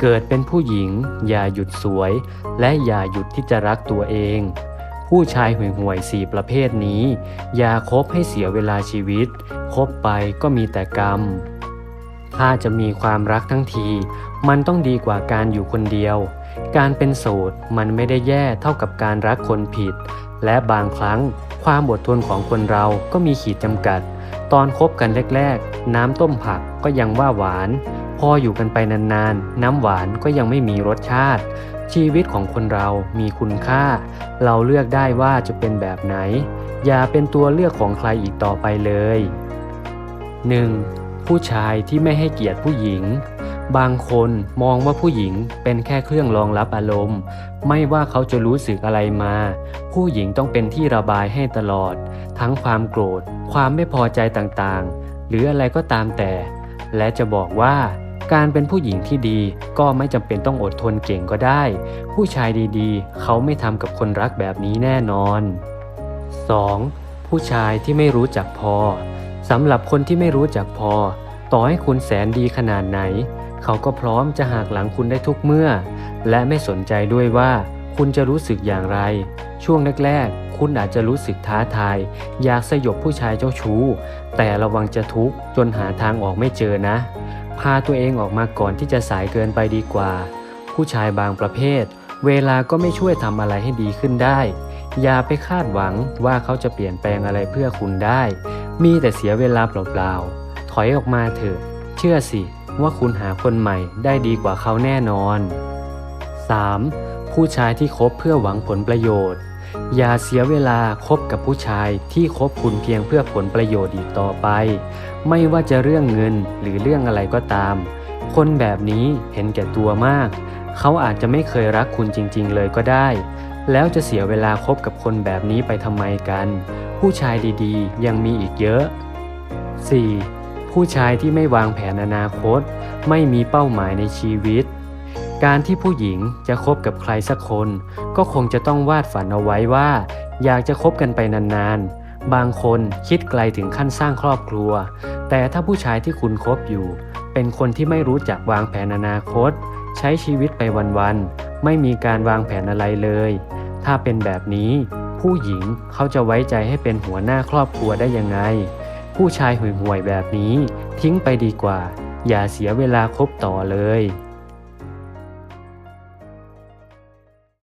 เกิดเป็นผู้หญิง อย่าหยุดสวย และอย่าหยุดที่จะรักตัวเอง ผู้ชายห่วยห่วยๆสี่ประเภทนี้ อย่าคบให้เสียเวลาชีวิต คบไปก็มีแต่กรรม ถ้าจะมีความรักทั้งที มันต้องดีกว่าการอยู่คนเดียว การเป็นโสดมันไม่ได้แย่เท่ากับการรักคนผิด และบางครั้งความอดทนของคนเราก็มีขีดจำกัด ตอนคบกันแรกๆ น้ำต้มผักก็ยังว่าหวาน พออยู่กันไปนานๆ น้ำหวานก็ยังไม่มีรสชาติ ชีวิตของคนเรามีคุณค่า เราเลือกได้ว่าจะเป็นแบบไหน อย่าเป็นตัวเลือกของใครอีกต่อไปเลย 1. ผู้ชายที่ไม่ให้เกียรติผู้หญิง บางคนมองว่าผู้หญิงเป็นแค่เครื่องรองรับอารมณ์ ไม่ว่าเขาจะรู้สึกอะไรมา ผู้หญิงต้องเป็นที่ระบายให้ตลอด ทั้งความโกรธ ความไม่พอใจต่างๆ หรืออะไรก็ตามแต่ และจะบอกว่า การเป็นผู้หญิงที่ดีก็ไม่จำเป็นต้องอดทนเก่งก็ได้ ผู้ชายดีๆ เขาไม่ทำกับคนรักแบบนี้แน่นอน 2. ผู้ชายที่ไม่รู้จักพอสำหรับคนที่ไม่รู้จักพอ ต่อให้คุณแสนดีขนาดไหน เขาก็พร้อมจะหักหลังคุณได้ทุกเมื่อ และไม่สนใจด้วยว่า คุณจะรู้สึกอย่างไร ช่วงแรกๆ คุณอาจจะรู้สึกท้าทาย อยากสยบผู้ชายเจ้าชู้ แต่ระวังจะทุกข์จนหาทางออกไม่เจอนะ พาตัวเองออกมาก่อนที่จะสายเกินไปดีกว่า ผู้ชายบางประเภท เวลาก็ไม่ช่วยทำอะไรให้ดีขึ้นได้ อย่าไปคาดหวังว่าเขาจะเปลี่ยนแปลงอะไรเพื่อคุณได้ มีแต่เสียเวลาเปล่าๆ ถอยออกมาเถอะ เชื่อสิว่าคุณหาคนใหม่ได้ดีกว่าเขาแน่นอน 3. ผู้ชายที่คบเพื่อหวังผลประโยชน์ อย่าเสียเวลาคบกับผู้ชายที่คบคุณเพียงเพื่อผลประโยชน์อีกต่อไป ไม่ว่าจะเรื่องเงินหรือเรื่องอะไรก็ตาม คนแบบนี้เห็นแก่ตัวมาก เขาอาจจะไม่เคยรักคุณจริง ๆ เลยก็ได้ แล้วจะเสียเวลาคบกับคนแบบนี้ไปทำไมกัน ผู้ชายดีๆ ยังมีอีกเยอะ 4. ผู้ชายที่ไม่วางแผนอนาคต ไม่มีเป้าหมายในชีวิต การที่ผู้หญิงจะคบกับใครสักคน ก็คงจะต้องวาดฝันเอาไว้ว่า อยากจะคบกันไปนานๆ บางคนคิดไกลถึงขั้นสร้างครอบครัว แต่ถ้าผู้ชายที่คุณคบอยู่ เป็นคนที่ไม่รู้จักวางแผนอนาคต ใช้ชีวิตไปวันๆ ไม่มีการวางแผนอะไรเลย ถ้าเป็นแบบนี้ ผู้หญิงเขาจะไว้ใจให้เป็นหัวหน้าครอบครัวได้ยังไง ผู้ชายห่วยๆแบบนี้ ทิ้งไปดีกว่า อย่าเสียเวลาคบต่อเลย